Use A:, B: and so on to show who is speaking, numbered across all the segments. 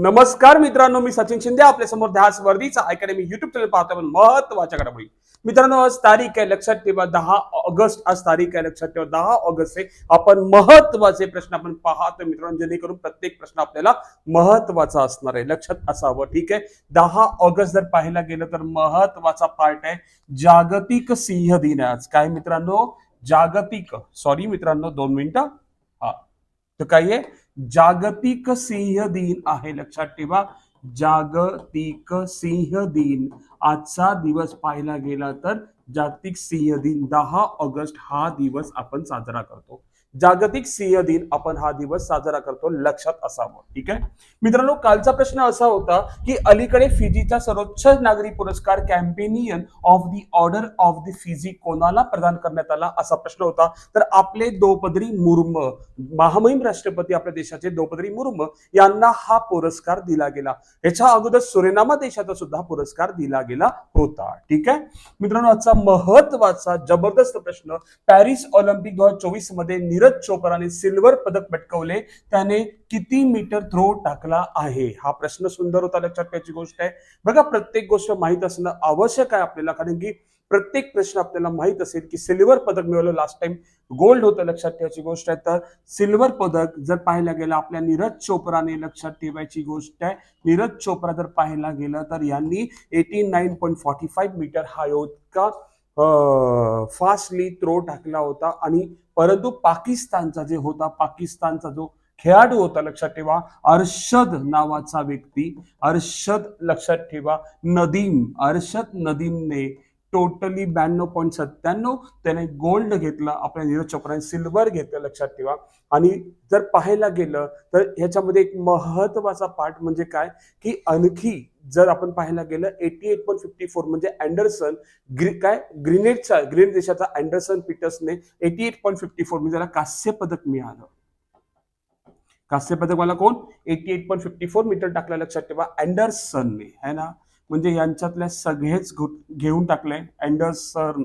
A: नमस्कार मित्रांनो मी सचिन शिंदे आपल्यासमोर ध्यास वर्दीचा अकॅडमी युट्यूब चॅनल पाहतो आपण महत्त्वाच्या घडामोडी. मित्रांनो आज तारीख आहे लक्षात ठेवा दहा ऑगस्ट आज तारीख आहे लक्षात ठेवा दहा ऑगस्ट आहे आपण महत्त्वाचे प्रश्न आपण पाहतो मित्रांनो जेणेकरून प्रत्येक प्रश्न आपल्याला महत्त्वाचा असणार आहे. लक्षात असावं ठीक आहे? दहा ऑगस्ट जर पाहायला गेलं तर महत्त्वाचा पार्ट आहे जागतिक सिंह दिन आज. काय मित्रांनो? जागतिक सॉरी मित्रांनो दोन मिनिटं. हा. तर काय आहे? जागतिक सिंह दिन आहे. लक्षात ठेवा जागतिक सिंह दिन. आजचा दिवस पाहायला गेला तर जागतिक सिंह दिन दहा ऑगस्ट हा दिवस आपण साजरा करतो. जागतिक सिंह दिन आपण हा दिवस साजरा करतो लक्षात असावं ठीक आहे? मित्रांनो कालचा प्रश्न असा होता की अलीकडे फिजीचा सर्वोच्च नागरी पुरस्कार companion of the order of the Fiji कोणाला प्रदान करण्यात आला असा प्रश्न होता. तर आपले द्रौपदी मुर्मू महामहिम राष्ट्रपती आपल्या देशाचे द्रौपदी मुर्मू यांना हा पुरस्कार दिला गेला. याच्या अगोदर सुरेनामा देशाचा सुद्धा पुरस्कार दिला गेला होता ठीक आहे? मित्रांनो आजचा महत्त्वाचा जबरदस्त प्रश्न पॅरिस ऑलिम्पिक दोन हजार चोवीसमध्ये नीरज चोप्राने सिल्वर पदक पटकवले. त्याने किती मीटर थ्रो टाकला आहे? हा प्रश्न सुंदर होता लक्षात ठेवायची गोष्ट आहे. बघा प्रत्येक गोष्ट माहीत असणं आवश्यक आहे आपल्याला कारण की प्रत्येक प्रश्न आपल्याला माहीत असेल की सिल्वर पदक मिळवलं लास्ट टाइम गोल्ड होतं लक्षात ठेवायची गोष्ट आहे. तर सिल्वर पदक जर पाहायला गेलं आपल्या नीरज चोप्राने लक्षात ठेवायची गोष्ट आहे. नीरज चोप्रा जर पाहायला गेलं तर यांनी eighty nine point forty five metre हा इतका फास्टली थ्रो टाकला होता आणि परंतु पाकिस्तानचा जे होता पाकिस्तानचा जो खेळाडू होता लक्षात ठेवा अर्षद नावाचा व्यक्ती अर्षद लक्षात ठेवा नदीम अर्षद नदीमने टोटली ब्याण्णव पॉईंट सत्त्याण्णव त्याने गोल्ड घेतला आपल्या नीरज चोप्राने सिल्वर घेतलं लक्षात ठेवा. आणि जर पाहायला गेलं तर ह्याच्यामध्ये एक महत्त्वाचा पार्ट म्हणजे काय? की आणखी जर आपण पाहायला गेलं eighty eight point fifty four म्हणजे अँडरसन ग्री काय? ग्रीनेटचा ग्रीन देशाचा Anderson पीटर्सने eighty eight point fifty four म्हणजे त्याला कांस्य पदक मिळालं. कांस्य पदक मला कोण? Eighty eight point fifty four metre टाकलं लक्षात ठेवा अँडरसनने है ना? म्हणजे यांच्यातल्या सगळेच घेऊन टाकले अँडरसन.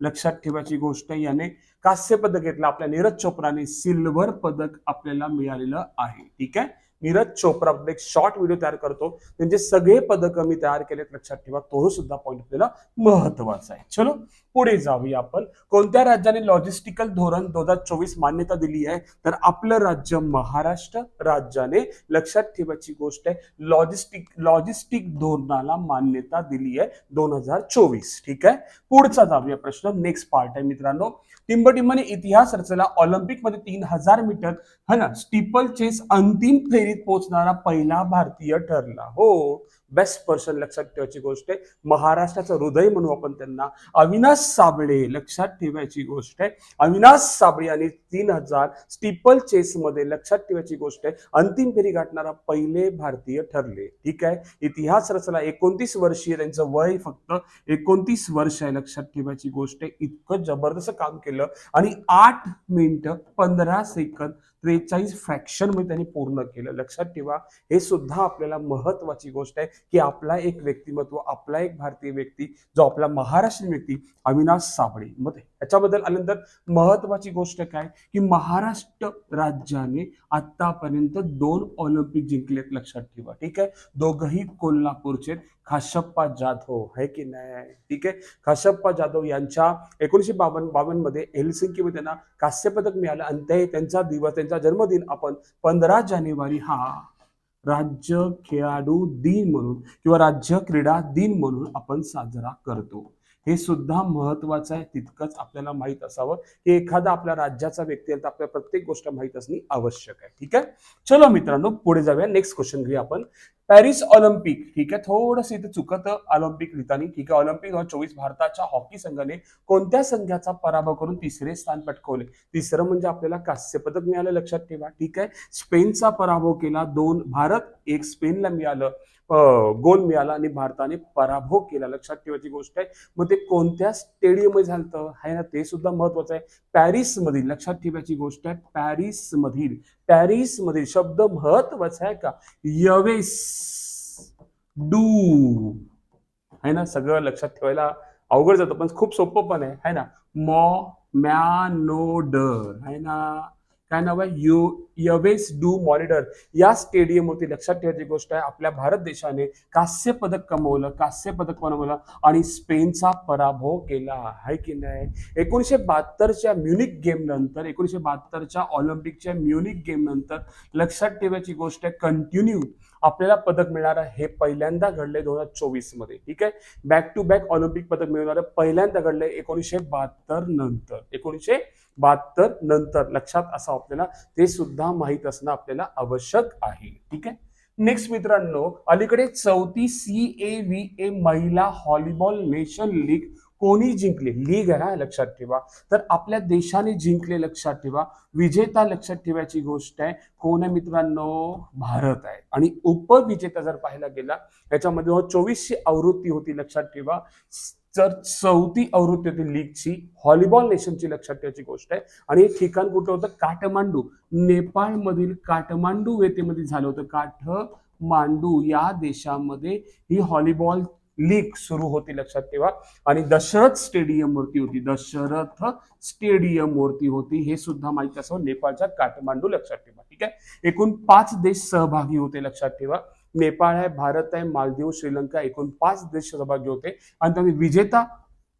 A: लक्षात ठेवायची गोष्ट याने कांस्य पदक घेतलं आपल्या नीरज चोप्राने सिल्वर पदक आपल्याला मिळालेलं आहे ठीक आहे? नीरज चोप्रा एक शॉर्ट व्हिडिओ तयार करतो. त्यांचे सगळे पदक मी तयार केलेत लक्षात ठेवा. तो सुद्धा पॉईंट आपल्याला महत्त्वाचा आहे. चलो पुढे जाऊया आपण. कोणत्या राज्याने लॉजिस्टिकल धोरण दोन हजार चोवीस मान्यता दिली आहे? तर आपलं राज्य महाराष्ट्र राज्याने लक्षात ठेवायची गोष्ट आहे लॉजिस्टिक लॉजिस्टिक धोरणाला मान्यता दिली आहे दोन हजार चोवीस. ठीक आहे? पुढचा जाऊया प्रश्न. नेक्स्ट पार्ट आहे मित्रांनो. टिंबटिंबने इतिहास रचला. ऑलिम्पिकमध्ये तीन हजार मीटर है ना स्टीपल चेस अंतिम फेरीत पोहोचणारा पहिला भारतीय ठरला. हो. बेस्ट पर्सन लक्षात ठेवायची गोष्ट आहे. महाराष्ट्राचं हृदय म्हणू आपण त्यांना. अविनाश साबळे लक्षात ठेवायची गोष्ट आहे. अविनाश साबळे यांनी तीन हजार स्टीपल चेस मध्ये लक्षात ठेवायची गोष्ट आहे. अंतिम फेरी गाठणारा पहिले भारतीय ठरले. ठीक आहे? इतिहास रचला. एकोणतीस वर्षीय त्यांचं वय फक्त एकोणतीस वर्ष आहे लक्षात ठेवायची गोष्ट आहे. इतकं जबरदस्त काम केलं. आणि आठ मिनिटं पंधरा सेकंद त्रेचाळीस फ्रॅक्शनमध्ये त्यांनी पूर्ण केलं. लक्षात ठेवा हे सुद्धा आपल्याला महत्वाची गोष्ट आहे की आपला एक व्यक्तिमत्व आपला एक भारतीय व्यक्ती जो आपला महाराष्ट्रीयन व्यक्ती अविनाश साबळे. मध्ये याच्याबद्दल आल्यानंतर महत्वाची गोष्ट काय? की महाराष्ट्र राज्याने आतापर्यंत दोन ऑलिम्पिक जिंकलेत लक्षात ठेवा. ठीक आहे? दोघही कोल्हापूरचे खाशप्पा जाधव है की नाही? ठीक आहे? खाशप्पा जाधव यांच्या एकोणीशे बावन्न बावन्नमध्ये हेलसिंकीमध्ये त्यांना कांस्य पदक मिळालं आणि ते त्यांचा दिवस त्यांचा जन्मदिन आपण पंधरा जानेवारी हा राज्य खेळाडू दिन म्हणून किंवा राज्य क्रीडा दिन म्हणून आपण साजरा करतो. हे सुद्धा महत्वाचं आहे. तितकंच आपल्याला माहीत असावं की एखादा आपल्या राज्याचा व्यक्ती आहे तर आपल्या प्रत्येक गोष्ट माहीत असणे आवश्यक आहे. ठीक आहे? चलो मित्रांनो पुढे जाऊया. नेक्स्ट क्वेश्चन घेऊया आपण. पॅरिस ऑलिम्पिक ठीक आहे? थोडंसं इथे चुकत ऑलिम्पिक रितानी. ठीक आहे ऑलिम्पिक दोन चोवीस भारताच्या हॉकी संघाने कोणत्या संघाचा पराभव करून तिसरे स्थान पटकवले? तिसरं म्हणजे आपल्याला कांस्य पदक मिळालं लक्षात ठेवा. ठीक आहे? स्पेनचा पराभव केला दोन भारत एक स्पेनला मिळालं. गोल मिळाला आणि भारताने पराभव केला. लक्षात ठेवायची गोष्ट आहे मग ते कोणत्या स्टेडियममध्ये झालं आहे ना ते सुद्धा महत्वाचं आहे. पॅरिस मधील लक्षात ठेवायची गोष्ट आहे पॅरिस मधील पॅरिस मधील शब्द महत्त्वाचा आहे का? यवेस डू. आहे ना सगळं लक्षात ठेवायला अवघड जातं पण खूप सोपं पण आहे. है ना मॉ मॅ है ना काय नाव आहे? यु यवेस डू मॉनिटर या स्टेडियमवरती लक्षात ठेवायची गोष्ट आहे आपल्या भारत देशाने कांस्य पदक कमवलं कांस्य पदक बनवलं आणि स्पेनचा पराभव केला. आहे की नाही? एकोणीसशे बहात्तरच्या म्युनिक गेम नंतर एकोणीसशे बहात्तरच्या ऑलिम्पिकच्या म्युनिक गेम नंतर लक्षात ठेवायची गोष्ट आहे कंटिन्यू आपल्याला पदक मिळणार हे पहिल्यांदा घडले दोन हजार चोवीसमध्ये ठीक आहे? बॅक टू बॅक ऑलिम्पिक पदक मिळवणार पहिल्यांदा घडले एकोणीसशे बहात्तर नंतर. एकोणीसशे बहात्तर नंतर लक्षात असं आपल्याला. ते सुद्धा माहीत असणं आपल्याला आवश्यक आहे. ठीक आहे? नेक्स्ट मित्रांनो अलीकडे चौथी सी ए व्ही ए महिला हॉलीबॉल नेशन लीग कोणी जिंकली? लीग आहे ना लक्षात ठेवा. तर आपल्या देशाने जिंकले लक्षात ठेवा. विजेता लक्षात ठेवायची गोष्ट आहे कोण आहे मित्रांनो? भारत आहे. आणि उपविजेता जर पाहायला गेला याच्यामध्ये चोवीसशे आवृत्ती होती लक्षात ठेवा. तर चौथी आवृत्ती होती लीगची व्हॉलीबॉल नेशनची लक्षात ठेवायची गोष्ट आहे. आणि हे ठिकाण कुठं होतं? काठमांडू. नेपाळमधील काठमांडू येथेमध्ये झालं होतं. काठमांडू या देशामध्ये ही व्हॉलीबॉल लीग सुरू होती लक्षात ठेवा. आणि दशरथ स्टेडियम वरती होती. दशरथ स्टेडियम वरती होती. हे सुद्धा माहिती असं नेपाळच्या काठमांडू लक्षात ठेवा. ठीक आहे? एकूण पाच देश सहभागी होते लक्षात ठेवा. नेपाळ आहे भारत आहे मालदीव श्रीलंका एकूण पाच देश सहभागी होते. आणि त्यामध्ये विजेता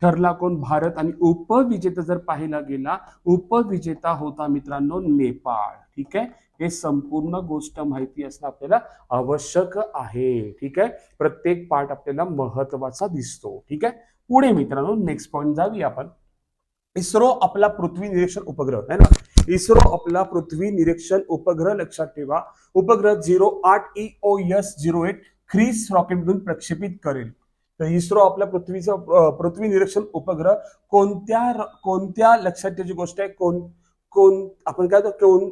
A: ठरला कोण? भारत. आणि उपविजेता जर पाहिला गेला उपविजेता होता मित्रांनो नेपाळ. ठीक आहे? हे संपूर्ण गोष्ट माहिती असणं आपल्याला आवश्यक आहे. ठीक आहे? प्रत्येक पार्ट आपल्याला महत्त्वाचा दिसतो. ठीक आहे? पुढे मित्रांनो नेक्स्ट पॉईंट जाऊया आपण. इस्रो आपला पृथ्वी निरीक्षण उपग्रह आहे ना? इस्रो आपला पृथ्वी निरीक्षण उपग्रह लक्षात ठेवा. उपग्रह झिरो आठ E O S zero eight ख्रीस रॉकेटमधून प्रक्षेपित करेल. तर इस्रो आपल्या पृथ्वीचा पृथ्वी निरीक्षण उपग्रह कोणत्या कोणत्या लक्षात ठेवायची गोष्ट आहे? कोण कोण आपण काय कोण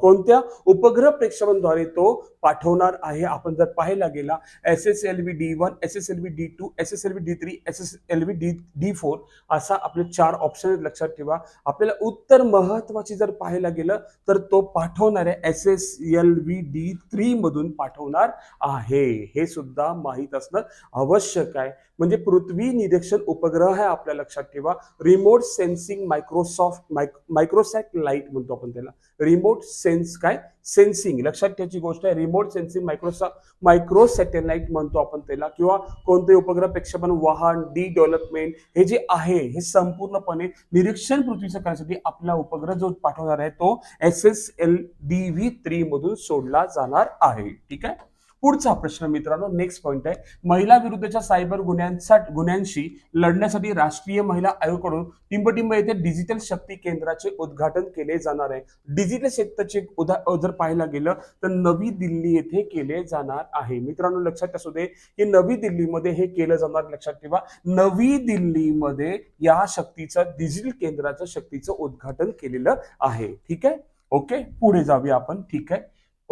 A: कोणत्या उपग्रह प्रेक्षकांद्वारे तो पाठवणार आहे? आपण जर पाहायला गेला S S L V D one S S L V D two S S L V D three S S L V D D four असा आपले चार ऑप्शन लक्षात ठेवा. आपल्याला उत्तर महत्वाची जर पाहायला गेलं तर तो पाठवणार आहे S S L V D three मधून पाठवणार आहे. हे सुद्धा माहीत असणं आवश्यक आहे. म्हणजे पृथ्वी निरीक्षण उपग्रह आहे आपल्या लक्षात ठेवा. Remote sensing Microsoft microsatellite म्हणतो आपण त्याला. रिमोट सेन्स काय? सेन्सिंग लक्षात ठेवायची गोष्ट आहे. Remote sensing Microsoft micro satellite म्हणतो आपण त्याला. किंवा कोणते उपग्रह प्रक्षेपण वाहन डी डेव्हलपमेंट हे जे आहे हे संपूर्णपणे निरीक्षण पृथ्वीचं करण्यासाठी आपला उपग्रह जो पाठवणार आहे तो S S L D V three मधून सोडला जाणार आहे. ठीक आहे? पुढचा प्रश्न मित्रांनो नेक्स्ट पॉईंट आहे. महिला विरुद्धच्या सायबर गुन्ह्यांसाठी गुन्ह्यांशी लढण्यासाठी राष्ट्रीय महिला आयोगाकडून टिंबटिंब येथे डिजिटल शक्ती केंद्राचे उद्घाटन केले जाणार आहे. डिजिटल क्षेत्राचे उदा जर पाहायला गेलं तर नवी दिल्ली येथे केले जाणार आहे. मित्रांनो लक्षात असू दे की नवी दिल्लीमध्ये हे केलं जाणार लक्षात ठेवा. नवी दिल्लीमध्ये या शक्तीचं डिजिटल केंद्राचं शक्तीचं उद्घाटन केलेलं आहे. ठीक आहे? ओके? पुढे जाऊया आपण. ठीक आहे?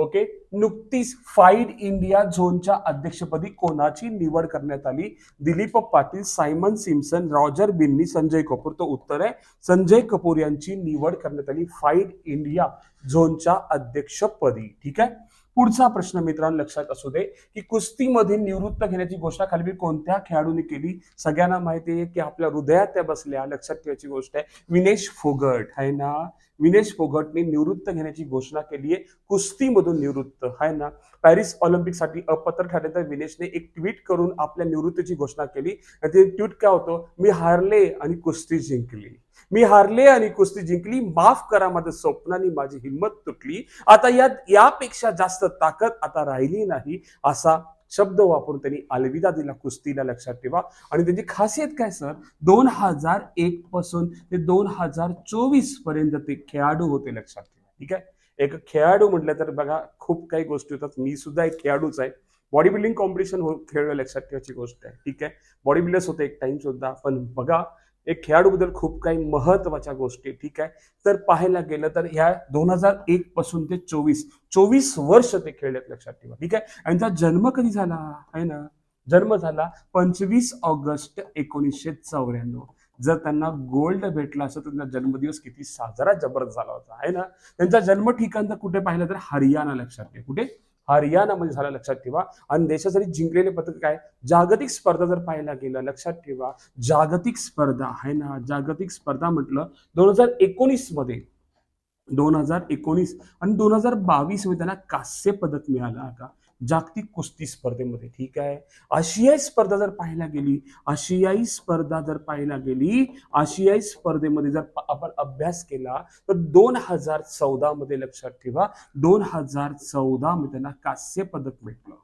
A: ओके? नुकतीच फाईड इंडिया झोनच्या अध्यक्षपदी कोणाची निवड करण्यात आली? Dilip Patil Simon Simpson Roger Binny Sanjay Kapoor. तो उत्तर आहे. संजय कपूर यांची निवड करण्यात आली फाईड इंडिया झोनच्या अध्यक्षपदी. ठीक आहे? पुढचा प्रश्न मित्रांनो लक्षात असू दे की कुस्तीमध्ये निवृत्त घेण्याची घोषणा खाली कोणत्या खेळाडूने केली? सगळ्यांना माहिती आहे की आपल्या हृदयात त्या बसल्या. लक्षात ठेवायची गोष्ट आहे. विनेश फोगट आहे ना? विनेश फोगटने निवृत्त घेण्याची घोषणा केली आहे कुस्तीमधून निवृत्त. आहे ना? पॅरिस ऑलिम्पिकसाठी अपात्र ठरल्यानंतर विनेशने एक ट्विट करून आपल्या निवृत्तीची घोषणा केली. आणि ते ट्विट काय होतं? मी हारले आणि कुस्ती जिंकली. मी हारले आणि कुस्ती जिंकली. माफ करा माझं स्वप्नाने माझी हिंमत तुटली. आता यात यापेक्षा जास्त ताकद आता राहिली नाही असा शब्द वापरून त्यांनी अलविदा दिला कुस्तीला लक्षात ठेवा. आणि त्याची खासियत काय सर? दोन हजार एक पासून ते दोन हजार चोवीसपर्यंत ते खेळाडू होते लक्षात ठेवा. ठीक आहे? एक खेळाडू म्हटलं तर बघा खूप काही गोष्टी होतात. मी सुद्धा एक खेळाडूच आहे. बॉडी बिल्डिंग कॉम्पिटिशन हो खेळलं लक्षात ठेवायची गोष्ट आहे. ठीक आहे? बॉडी बिल्डर्स होते एक टाइम सुद्धा. पण बघा एक खेळाडूबद्दल खूप काही महत्त्वाच्या गोष्टी ठीक आहे? तर पाहायला गेलं तर ह्या दोन हजार एक पासून ते चोवीस चोवीस वर्ष ते खेळलेत लक्षात ठेवा ठीक आहे? आणि त्यांचा जन्म कधी झाला? आहे ना? जन्म झाला पंचवीस ऑगस्ट एकोणीसशे चौऱ्याण्णव. जर त्यांना गोल्ड भेटला असं तर त्यांचा जन्मदिवस किती साजरा जबरदस्त झाला होता आहे ना? त्यांचा जन्म ठिकाण कुठे पाहिलं तर हरियाणा लक्षात ठेवा कुठे? हरियाणामध्ये झाला लक्षात ठेवा. आणि देशासाठी जिंकलेले पदक काय? जागतिक स्पर्धा जर पाहायला गेलं लक्षात ठेवा. जागतिक स्पर्धा आहे ना जागतिक स्पर्धा म्हटलं दोन हजार एकोणीसमध्ये दोन हजार एकोणीस आणि दोन हजार बावीसमध्ये त्यांना कांस्य पदक मिळालं का जागतिक कुस्ती स्पर्धेमध्ये ठीक आहे? आशियाई स्पर्धा जर पाहायला गेली आशियाई स्पर्धा जर पाहायला गेली आशियाई स्पर्धेमध्ये जर आपण अभ्यास केला तर दोन हजार चौदा मध्ये लक्षात ठेवा दोन हजार चौदा मध्ये त्यांना कांस्य पदक भेटलं.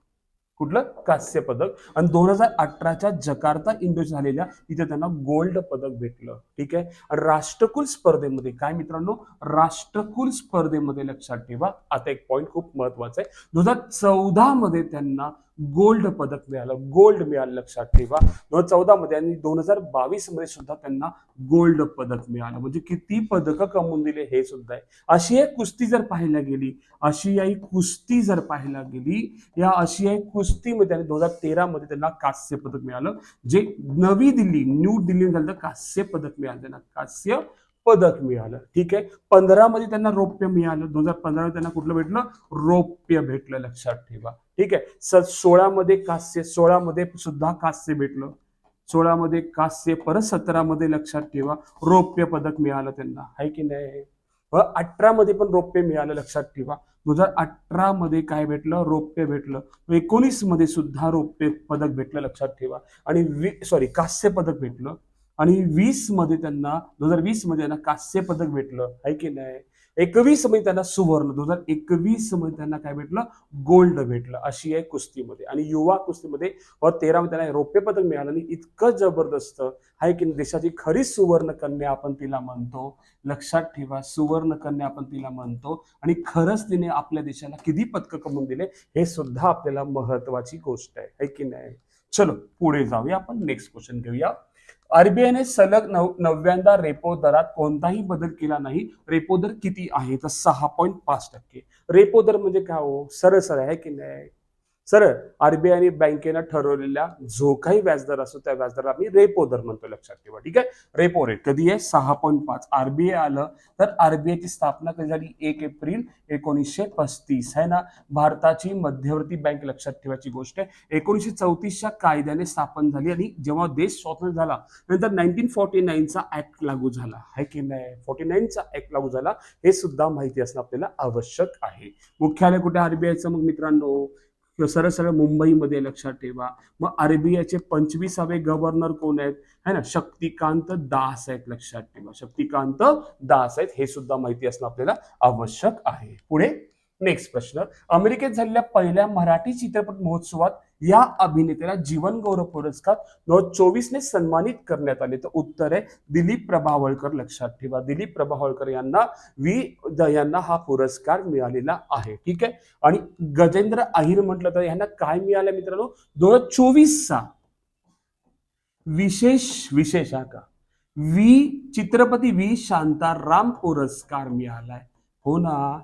A: कुठलं? कांस्य पदक. आणि दोन हजार अठराच्या जकार्ता इंडो झालेल्या इथे त्यांना गोल्ड पदक भेटलं. ठीक आहे? राष्ट्रकुल स्पर्धेमध्ये काय मित्रांनो? राष्ट्रकुल स्पर्धेमध्ये लक्षात ठेवा. आता एक पॉईंट खूप महत्त्वाचा आहे. दोन हजार चौदा मध्ये त्यांना गोल्ड पदक मिळालं गोल्ड मिळालं लक्षात ठेवा. दोन हजार चौदा मध्ये आणि दोन हजार बावीसमध्ये सुद्धा त्यांना गोल्ड पदक मिळालं. म्हणजे किती पदकं कमवून दिले हे सुद्धा आहे. आशियाई कुस्ती जर पाहायला गेली आशियाई कुस्ती जर पाहायला गेली या आशियाई कुस्तीमध्ये आणि दोन हजार तेरा मध्ये त्यांना कांस्य पदक मिळालं. जे नवी दिल्ली न्यू दिल्ली झालं कांस्य पदक मिळालं त्यांना. कांस्य पदक मिळालं. ठीक आहे? पंधरा मध्ये त्यांना रौप्य मिळालं. दोन हजार पंधरा त्यांना कुठलं भेटलं? रौप्य भेटलं. लक्षात ठेवा. ठीक आहे? सर सोळामध्ये कांस्य सोळामध्ये सुद्धा कांस्य भेटलं. सोळामध्ये कांस्य परत सतरामध्ये लक्षात ठेवा. रौप्य पदक मिळालं त्यांना. आहे की नाही? अठरा मध्ये पण रौप्य मिळालं लक्षात ठेवा. दोन हजार अठरा मध्ये काय भेटलं? रौप्य भेटलं. एकोणीसमध्ये सुद्धा रौप्य पदक भेटलं लक्षात ठेवा. आणि वी सॉरी कांस्य पदक भेटलं. आणि वीसमध्ये त्यांना दोन हजार वीसमध्ये त्यांना कांस्य पदक भेटलं आहे की नाही? एकवीसमध्ये त्यांना सुवर्ण दोन हजार एकवीसमध्ये त्यांना काय भेटलं? गोल्ड भेटलं अशी आहे कुस्तीमध्ये. आणि युवा कुस्तीमध्ये व तेरा मध्ये त्यांना रौप्य पदक मिळालं आणि इतकं जबरदस्त आहे की देशाची खरी सुवर्ण कन्या आपण तिला म्हणतो. लक्षात ठेवा सुवर्ण कन्या आपण तिला म्हणतो. आणि खरंच तिने आपल्या देशाला किती पदकं कमवून दिले हे सुद्धा आपल्याला महत्वाची गोष्ट आहे की नाही? चलो पुढे जाऊया आपण नेक्स्ट क्वेश्चन घेऊया. आरबीआयने सलग नव नवव्यांदा रेपो दरात कोणताही बदल केला नाही. रेपो दर किती आहे? तर सहा पॉईंट पाच टक्के. रेपो दर म्हणजे काय हो? सरळ सरळ आहे की नाही? सर आरबीआयने बँकेनं ठरवलेल्या जो काही व्याजदर असतो त्या व्याजदराला आम्ही रेपो दर म्हणतो लक्षात ठेवा ठीक आहे? रेपो रेट कधी आहे? सहा पॉईंट पाच. आरबीआय आलं तर आरबीआयची स्थापना कधी झाली? एक एप्रिल एकोणीसशे पस्तीस. आहे ना? भारताची मध्यवर्ती बँक लक्षात ठेवायची गोष्ट आहे. एकोणीसशे चौतीसच्या कायद्याने स्थापन झाली आणि जेव्हा देश स्वतंत्र झाला नंतर नाईन्टीन फोर्टी नाईनचा ऍक्ट लागू झाला. आहे की नाही? फोर्टी नाईनचा ऍक्ट लागू झाला हे सुद्धा माहिती असणं आपल्याला आवश्यक आहे. मुख्यालय कुठे आरबीआयचं मग मित्रांनो? किंवा सरळ सरळ मुंबईमध्ये लक्षात ठेवा. मग आरबीआयचे पंचवीसावे गव्हर्नर कोण आहेत? है ना? शक्तिकांत दास आहेत लक्षात ठेवा. शक्तिकांत दास आहेत हे सुद्धा माहिती असणं आपल्याला आवश्यक आहे. पुढे नेक्स्ट प्रश्न. अमेरिकेत झालेल्या पहिल्या मराठी चित्रपट महोत्सवात या अभिनेत्याला जीवन गौरव पुरस्कार दोन हजार चोवीसने सन्मानित करण्यात आले. तर उत्तर आहे दिलीप प्रभावळकर लक्षात ठेवा. दिलीप प्रभावळकर यांना वी द- यांना हा पुरस्कार मिळालेला आहे. ठीक आहे? आणि गजेंद्र अहिर म्हटलं तर यांना काय मिळालं मित्रांनो? दोन हजार चोवीसचा विशेष विशेष हा का? वी चित्रपती वी शांताराम पुरस्कार मिळालाय. हो ना?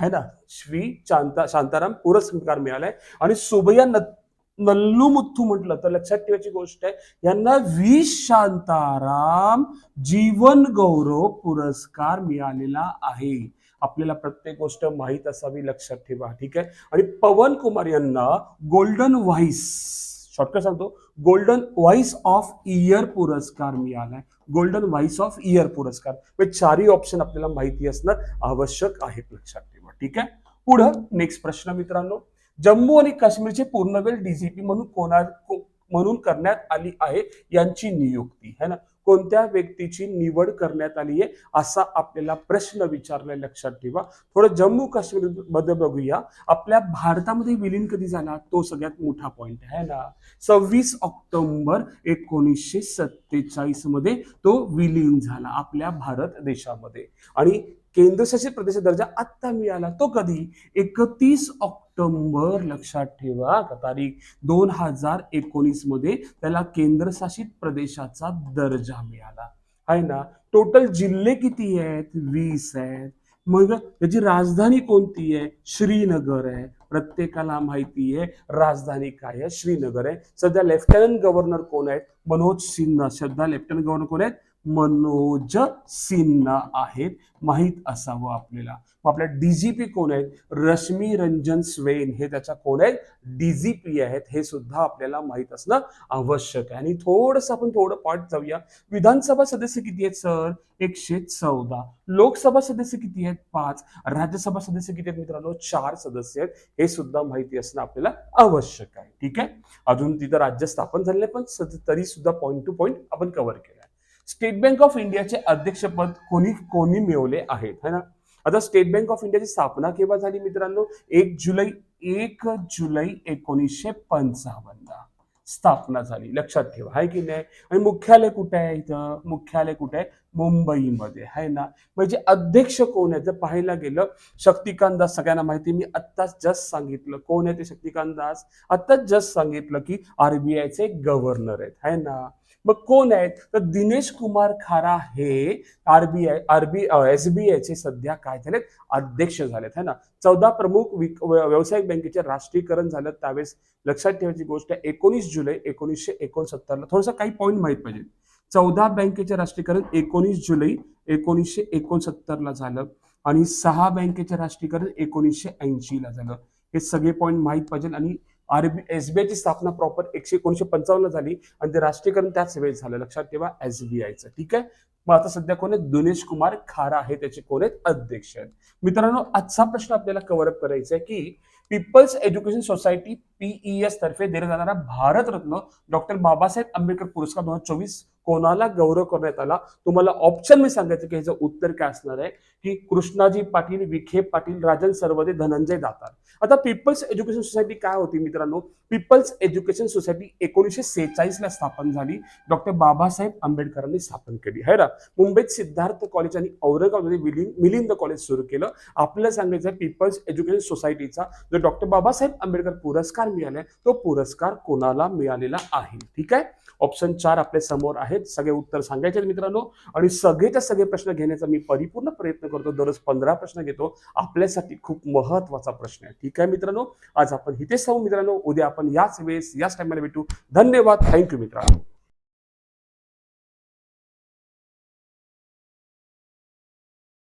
A: है ना? श्री शांता शांताराम पुरस्कार मिळालाय. आणि सुभया न नल्लू मुथ्थू म्हटलं तर लक्षात ठेवायची गोष्ट आहे यांना व्ही शांताराम जीवन गौरव पुरस्कार मिळालेला आहे. आपल्याला प्रत्येक गोष्ट माहीत असावी लक्षात ठेवा. ठीक आहे? आणि पवन कुमार यांना गोल्डन व्हाईस शॉर्टकट सांगतो गोल्डन व्हाईस ऑफ इयर पुरस्कार मिळालाय. गोल्डन व्हाईस ऑफ इयर पुरस्कार. म्हणजे चारही ऑप्शन आपल्याला माहिती असणं आवश्यक आहे लक्षात ठेवा. ठीक आहे? पुढं नेक्स्ट प्रश्न मित्रांनो. जम्मू आणि काश्मीरचे पूर्णवेळ डीजीपी म्हणून कोणा म्हणून करण्यात आली आहे यांची नियुक्ती है ना? कोणत्या व्यक्तीची निवड करण्यात आली आहे असा आपल्याला प्रश्न विचारलाय लक्षात ठेवा. थोडं जम्मू काश्मीरमध्ये बघूया. आपल्या भारतामध्ये विलीन कधी झाला? तो सगळ्यात मोठा पॉइंट आहे ना? सव्वीस ऑक्टोबर एकोणीसशे सत्तेचाळीसमध्ये तो विलीन झाला आपल्या भारत देशामध्ये. आणि केंद्रशासित प्रदेशाचा दर्जा आत्ता मिळाला. तो कधी? एकतीस ऑक्टोबर लक्षात ठेवा. का तारीख दोन हजार एकोणीसमध्ये त्याला केंद्रशासित प्रदेशाचा दर्जा मिळाला. आहे ना? टोटल जिल्हे किती आहेत? वीस आहेत. मग त्याची राजधानी कोणती आहे? श्रीनगर आहे. प्रत्येकाला माहिती आहे राजधानी काय आहे? श्रीनगर आहे. सध्या लेफ्टनंट गव्हर्नर कोण आहेत? मनोज सिन्हा. सध्या लेफ्टनंट गव्हर्नर कोण आहेत? मनोज सिन्हा आहेत. माहीत असावं आपल्याला. मग आपल्या डीजीपी कोण आहेत? रश्मी रंजन स्वेन हे त्याच्या कोण आहेत? डीजीपी आहेत. हे सुद्धा आपल्याला माहीत असणं आवश्यक आहे. आणि थोडंसं आपण थोडं पाठ जाऊया. विधानसभा सदस्य किती आहेत सर? एकशे चौदा. लोकसभा सदस्य किती आहेत? पाच. राज्यसभा सदस्य किती आहेत मित्रांनो? चार सदस्य आहेत. हे सुद्धा माहिती असणं आपल्याला आवश्यक आहे. ठीक आहे? अजून तिथं राज्य स्थापन झालेलं पण तरी सुद्धा पॉईंट टू पॉईंट आपण कव्हर केलं. स्टेट बँक ऑफ इंडियाचे अध्यक्षपद कोणी कोणी मिळवले आहेत है ना? आता स्टेट बँक ऑफ इंडियाची स्थापना केव्हा झाली मित्रांनो? एक जुलै एक जुलै एकोणीसशे पंचावन्न. स्थापना झाली. लक्षात ठेवा आहे की नाही? आणि मुख्यालय कुठे आहे इथं? मुख्यालय कुठे आहे? मुंबईमध्ये आहे ना? म्हणजे अध्यक्ष कोण आहे जर पाहायला गेलं शक्तिकांत दास सगळ्यांना माहिती मी आत्ताच जस्ट सांगितलं. कोण आहे ते? शक्तिकांत दास. आत्ताच जस्ट सांगितलं की आरबीआयचे गव्हर्नर आहेत है ना? मग कोण आहेत? तर दिनेश कुमार खारा हे आरबीआय आरबी एसबीआयचे सध्या काय झालेत? अध्यक्ष झालेत है ना? चौदा प्रमुख विक- व्यावसायिक बँकेचे राष्ट्रीयकरण झालं त्यावेळेस. लक्षात ठेवायची गोष्ट एकोणीस जुलै एकोणीसशे एकोणसत्तरला. थोडंसं काही पॉईंट माहीत पाहिजे. चौदा बँकेचे राष्ट्रीयकरण एकोणीस जुलै एकोणीसशे एकोणसत्तरला झालं आणि सहा बँकेचे राष्ट्रीयकरण एकोणीसशे ऐंशीला झालं. हे सगळे पॉईंट माहीत पाहिजे आणि आरबी एसबीआयची स्थापना प्रॉपर एकशे एकोणीशे पंचावन्न झाली आणि ते राष्ट्रीयकरण त्याच वेळेस झालं. लक्षात ठेवा एसबीआयचं ठीक आहे? मग आता सध्या कोण आहेत? दिनेश कुमार खारा आहे त्याचे कोण आहेत? अध्यक्ष आहेत. मित्रांनो आजचा प्रश्न आपल्याला कव्हरअप करायचा आहे की पीपल्स एज्युकेशन सोसायटी पीईएस तर्फे दिला जाणारा भारतरत्न डॉक्टर बाबासाहेब आंबेडकर पुरस्कार दोन हजार चोवीस कोणाला गौरव करण्यात आला? तुम्हाला ऑप्शन मी सांगायचं की ह्याचं उत्तर काय असणार आहे? की कृष्णाजी पाटील विखे पाटील राजन सर्वदे धनंजय दातार. आता पीपल्स एज्युकेशन सोसायटी काय होती मित्रांनो? पीपल्स एज्युकेशन सोसायटी एकोणीसशे सेहेचाळीस ला स्थापन झाली. डॉक्टर बाबासाहेब आंबेडकरांनी स्थापन केली. है ना? मुंबईत सिद्धार्थ कॉलेज आणि औरंगाबादमध्ये मिलिंद मिलिंद कॉलेज सुरू केलं. आपल्याला सांगायचं पीपल्स एज्युकेशन सोसायटीचा जो डॉक्टर बाबासाहेब आंबेडकर पुरस्कार मिळालाय तो पुरस्कार कोणाला मिळालेला आहे? ठीक आहे? ऑप्शन चार आपल्यासमोर आहेत. सगळे उत्तर सांगायचे मित्रांनो. आणि सगळेच्या सगळे प्रश्न घेण्याचा मी परिपूर्ण प्रयत्न करतो. दररोज पंधरा प्रश्न घेतो. आपल्यासाठी खूप महत्त्वाचा प्रश्न आहे. ठीक आहे मित्रांनो? आज आपण इथेच सांगू मित्रांनो. उद्या आपण याच वेळेस याच टाइमला भेटू. धन्यवाद. थँक्यू मित्रांनो